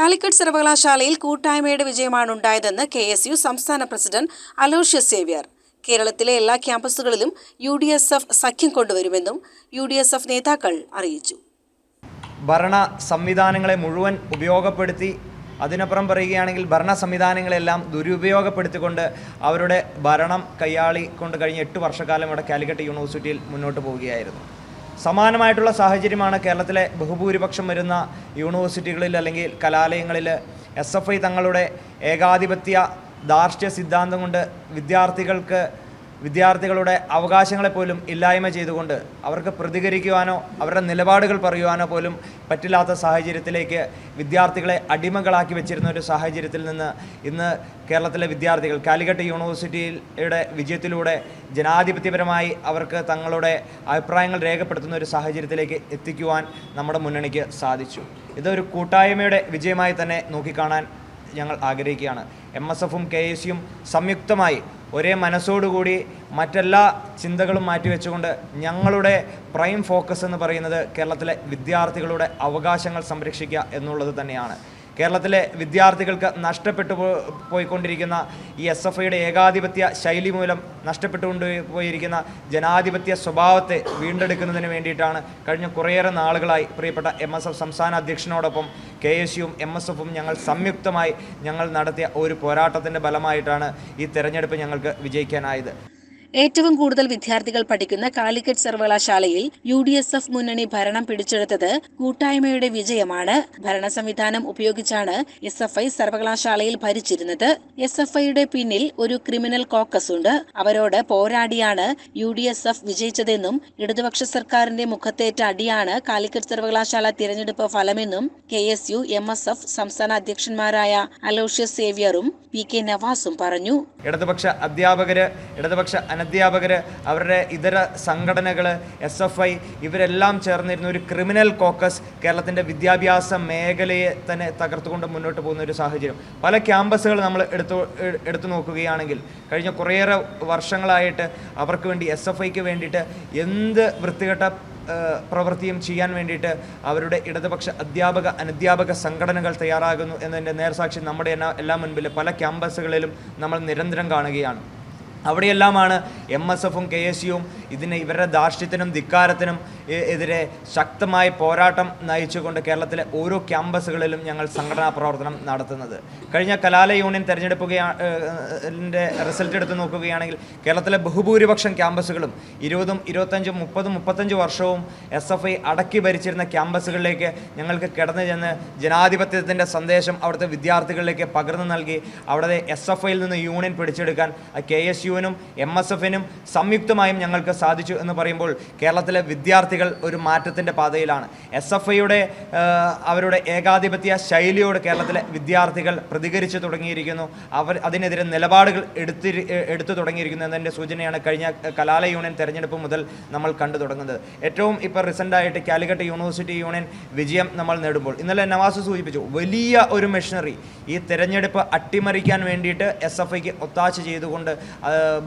കാലിക്കറ്റ് സർവകലാശാലയിൽ കൂട്ടായ്മയുടെ വിജയമാണ് ഉണ്ടായതെന്ന് കെ എസ് യു സംസ്ഥാന പ്രസിഡന്റ് അലോഷ്യസ് സേവ്യർ. കേരളത്തിലെ എല്ലാ ക്യാമ്പസുകളിലും യു ഡി എസ് എഫ് സഖ്യം കൊണ്ടുവരുമെന്നും യു ഡി എസ് എഫ് നേതാക്കൾ അറിയിച്ചു. ഭരണ സംവിധാനങ്ങളെ മുഴുവൻ ഉപയോഗപ്പെടുത്തി അതിനപ്പുറം പറയുകയാണെങ്കിൽ ഭരണ സംവിധാനങ്ങളെല്ലാം ദുരുപയോഗപ്പെടുത്തിക്കൊണ്ട് അവരുടെ ഭരണം കൈയാളി കൊണ്ട് കഴിഞ്ഞ എട്ട് വർഷക്കാലം ഇവിടെ കാലിക്കറ്റ് യൂണിവേഴ്സിറ്റിയിൽ മുന്നോട്ട് പോവുകയായിരുന്നു. സമാനമായിട്ടുള്ള സാഹചര്യമാണ് കേരളത്തിലെ ബഹുഭൂരിപക്ഷം വരുന്ന യൂണിവേഴ്സിറ്റികളിൽ അല്ലെങ്കിൽ കലാലയങ്ങളിൽ എസ് തങ്ങളുടെ ഏകാധിപത്യ ധാർഷ്ട്യ സിദ്ധാന്തം കൊണ്ട് വിദ്യാർത്ഥികൾക്ക് വിദ്യാർത്ഥികളുടെ അവകാശങ്ങളെ പോലും ഇല്ലായ്മ ചെയ്തുകൊണ്ട് അവർക്ക് പ്രതികരിക്കുവാനോ അവരുടെ നിലപാടുകൾ പറയുവാനോ പോലും പറ്റില്ലാത്ത സാഹചര്യത്തിലേക്ക് വിദ്യാർത്ഥികളെ അടിമകളാക്കി വെച്ചിരുന്ന ഒരു സാഹചര്യത്തിൽ നിന്ന് ഇന്ന് കേരളത്തിലെ വിദ്യാർത്ഥികൾ കാലിക്കട്ട് യൂണിവേഴ്സിറ്റിയുടെ വിജയത്തിലൂടെ ജനാധിപത്യപരമായി അവർക്ക് തങ്ങളുടെ അഭിപ്രായങ്ങൾ രേഖപ്പെടുത്തുന്ന ഒരു സാഹചര്യത്തിലേക്ക് എത്തിക്കുവാൻ നമ്മുടെ മുന്നണിക്ക് സാധിച്ചു. ഇതൊരു കൂട്ടായ്മയുടെ വിജയമായി തന്നെ നോക്കിക്കാണാൻ ഞങ്ങൾ ആഗ്രഹിക്കുകയാണ്. എം എസ് എഫും കെ എസ് യും സംയുക്തമായി ഒരേ മനസ്സോടുകൂടി മറ്റെല്ലാ ചിന്തകളും മാറ്റിവെച്ചുകൊണ്ട് ഞങ്ങളുടെ പ്രൈം ഫോക്കസ് എന്ന് പറയുന്നത് കേരളത്തിലെ വിദ്യാർത്ഥികളുടെ അവകാശങ്ങൾ സംരക്ഷിക്കുക എന്നുള്ളത് തന്നെയാണ്. കേരളത്തിലെ വിദ്യാർത്ഥികൾക്ക് നഷ്ടപ്പെട്ടു പോയിക്കൊണ്ടിരിക്കുന്ന ഈ എസ് എഫ് ഐയുടെ ഏകാധിപത്യ ശൈലി മൂലം നഷ്ടപ്പെട്ടുകൊണ്ട് പോയിരിക്കുന്ന ജനാധിപത്യ സ്വഭാവത്തെ വീണ്ടെടുക്കുന്നതിന് വേണ്ടിയിട്ടാണ് കഴിഞ്ഞ കുറേയേറെ നാളുകളായി പ്രിയപ്പെട്ട എം എസ് എഫ് സംസ്ഥാന അധ്യക്ഷനോടൊപ്പം കെ എസ് യുവും എം എസ് എഫും ഞങ്ങൾ സംയുക്തമായി ഞങ്ങൾ നടത്തിയ ഒരു പോരാട്ടത്തിന്റെ ഫലമായിട്ടാണ് ഈ തെരഞ്ഞെടുപ്പ് ഞങ്ങൾക്ക് വിജയിക്കാനായത്. ഏറ്റവും കൂടുതൽ വിദ്യാർത്ഥികൾ പഠിക്കുന്ന കാലിക്കറ്റ് സർവകലാശാലയിൽ യു ഡി എസ് എഫ് മുന്നണി ഭരണം പിടിച്ചെടുത്തത് കൂട്ടായ്മയുടെ വിജയമാണ്. ഭരണ സംവിധാനം ഉപയോഗിച്ചാണ് എസ് എഫ് ഐ സർവകലാശാലയിൽ ഭരിച്ചിരുന്നത്. എസ് എഫ് ഐയുടെ പിന്നിൽ ഒരു ക്രിമിനൽ കോക്കസ് ഉണ്ട്. അവരോട് പോരാടിയാണ് യു ഡി എസ് എഫ് വിജയിച്ചതെന്നും ഇടതുപക്ഷ സർക്കാരിന്റെ മുഖത്തേറ്റ അടിയാണ് കാലിക്കറ്റ് സർവകലാശാല തിരഞ്ഞെടുപ്പ് ഫലമെന്നും K S U M S F സംസ്ഥാന അധ്യക്ഷന്മാരായ അലോഷ്യസ് സേവ്യറും പി കെ നവാസും പറഞ്ഞു. ഇടതുപക്ഷ അധ്യാപകര് ഇടതുപക്ഷ അനധ്യാപകർ അവരുടെ ഇതര സംഘടനകൾ എസ് എഫ് ഐ ഇവരെല്ലാം ചേർന്നിരുന്ന ഒരു ക്രിമിനൽ കോക്കസ് കേരളത്തിന്റെ വിദ്യാഭ്യാസ മേഖലയെ തന്നെ തകർത്തുകൊണ്ട് മുന്നോട്ട് പോകുന്ന ഒരു സാഹചര്യം. പല ക്യാമ്പസുകൾ നമ്മൾ എടുത്തു എടുത്തു നോക്കുകയാണെങ്കിൽ കഴിഞ്ഞ കുറേയേറെ വർഷങ്ങളായിട്ട് അവർക്ക് വേണ്ടി എസ് എഫ് ഐക്ക് വേണ്ടിയിട്ട് എന്ത് വൃത്തികെട്ട പ്രവൃത്തിയും ചെയ്യാൻ വേണ്ടിയിട്ട് അവരുടെ ഇടതുപക്ഷ അധ്യാപക അനധ്യാപക സംഘടനകൾ തയ്യാറാകുന്നു എന്നതിന്റെ നേർസാക്ഷി നമ്മുടെ എല്ലാ മുൻപിൽ പല ക്യാമ്പസുകളിലും നമ്മൾ നിരന്തരം കാണുകയാണ്. അവിടെയെല്ലാമാണ് എം എസ് എഫും കെ എസ് യുവും ഇതിന് ഇവരുടെ ധാർഷ്ട്യത്തിനും ധിക്കാരത്തിനും എതിരെ ശക്തമായ പോരാട്ടം നയിച്ചുകൊണ്ട് കേരളത്തിലെ ഓരോ ക്യാമ്പസുകളിലും ഞങ്ങൾ സംഘടനാ പ്രവർത്തനം നടത്തുന്നത്. കഴിഞ്ഞ കലാലയ യൂണിയൻ തെരഞ്ഞെടുപ്പുകയാന്റെ റിസൾട്ട് എടുത്ത് നോക്കുകയാണെങ്കിൽ കേരളത്തിലെ ബഹുഭൂരിപക്ഷം ക്യാമ്പസുകളും ഇരുപതും ഇരുപത്തഞ്ചും മുപ്പതും മുപ്പത്തഞ്ച് വർഷവും എസ് എഫ് ഐ അടക്കി ഭരിച്ചിരുന്ന ക്യാമ്പസുകളിലേക്ക് ഞങ്ങൾക്ക് കിടന്നു ചെന്ന് ജനാധിപത്യത്തിന്റെ സന്ദേശം അവിടുത്തെ വിദ്യാർത്ഥികളിലേക്ക് പകർന്നു നൽകി. അവിടുത്തെ എസ് എഫ് ഐയിൽ നിന്ന് യൂണിയൻ പിടിച്ചെടുക്കാൻ കെ എസ് യുവിനും എം എസ് എഫിനും സംയുക്തമായും ഞങ്ങൾക്ക് സാധിച്ചു എന്ന് പറയുമ്പോൾ കേരളത്തിലെ വിദ്യാർത്ഥികൾ ഒരു മാറ്റത്തിന്റെ പാതയിലാണ്. എസ് എഫ് ഐയുടെ അവരുടെ ഏകാധിപത്യ ശൈലിയോട് കേരളത്തിലെ വിദ്യാർത്ഥികൾ പ്രതികരിച്ചു തുടങ്ങിയിരിക്കുന്നു. അവർ അതിനെതിരെ നിലപാടുകൾ എടുത്തി എടുത്തു തുടങ്ങിയിരിക്കുന്നു എന്നതിന്റെ സൂചനയാണ് കഴിഞ്ഞ കലാലയ യൂണിയൻ തെരഞ്ഞെടുപ്പ് മുതൽ നമ്മൾ കണ്ടു തുടങ്ങുന്നത്. ഏറ്റവും ഇപ്പോൾ റീസെന്റായിട്ട് കാലിക്കറ്റ് യൂണിവേഴ്സിറ്റി യൂണിയൻ വിജയം നമ്മൾ നേടുമ്പോൾ ഇന്നലെ നവാസ് സൂചിപ്പിച്ചു വലിയ ഒരു മെഷീനറി ഈ തെരഞ്ഞെടുപ്പ് അട്ടിമറിക്കാൻ വേണ്ടിയിട്ട് എസ് എഫ് ഐക്ക് ഒത്താശ ചെയ്തുകൊണ്ട്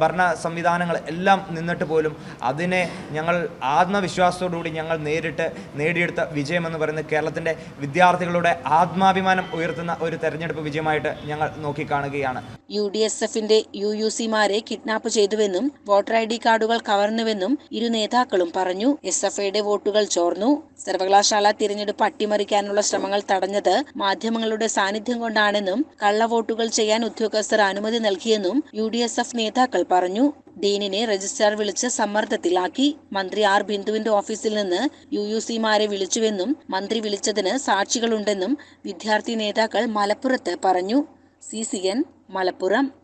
ഭരണ സംവിധാനങ്ങൾ എല്ലാം നിന്നിട്ട് പോലും അതിനെ ഞങ്ങൾ ആത്മവിശ്വാസത്തോടുകൂടി ഞങ്ങൾ നേരിട്ട് നേടിയെടുത്ത വിജയമെന്ന് പറയുന്നത് കേരളത്തിന്റെ വിദ്യാർത്ഥികളുടെ ആത്മാഭിമാനം ഉയർത്തുന്ന ഒരു തെരഞ്ഞെടുപ്പ് വിജയമായിട്ട് ഞങ്ങൾ നോക്കിക്കാണുകയാണ്. യു ഡി എസ് എഫിന്റെ യു യു സിമാരെ കിഡ്നാപ്പ് ചെയ്തുവെന്നും വോട്ടർ ഐ ഡി കാർഡുകൾ കവർന്നുവെന്നും ഇരു നേതാക്കളും പറഞ്ഞു. എസ് എഫ് ഐയുടെ വോട്ടുകൾ ചോർന്നു. സർവകലാശാല തിരഞ്ഞെടുപ്പ് അട്ടിമറിക്കാനുള്ള ശ്രമങ്ങൾ തടഞ്ഞത് മാധ്യമങ്ങളുടെ സാന്നിധ്യം കൊണ്ടാണെന്നും കള്ളവോട്ടുകൾ ചെയ്യാൻ ഉദ്യോഗസ്ഥർ അനുമതി നൽകിയെന്നും യു നേതാക്കൾ പറഞ്ഞു. ഡീനിനെ രജിസ്ട്രാർ വിളിച്ച് സമ്മർദ്ദത്തിലാക്കി. മന്ത്രി ആർ ബിന്ദുവിന്റെ ഓഫീസിൽ നിന്ന് യു യു സിമാരെ വിളിച്ചുവെന്നും മന്ത്രി വിളിച്ചതിന് സാക്ഷികളുണ്ടെന്നും വിദ്യാർത്ഥി നേതാക്കൾ മലപ്പുറത്ത് പറഞ്ഞു. C C N Malappuram.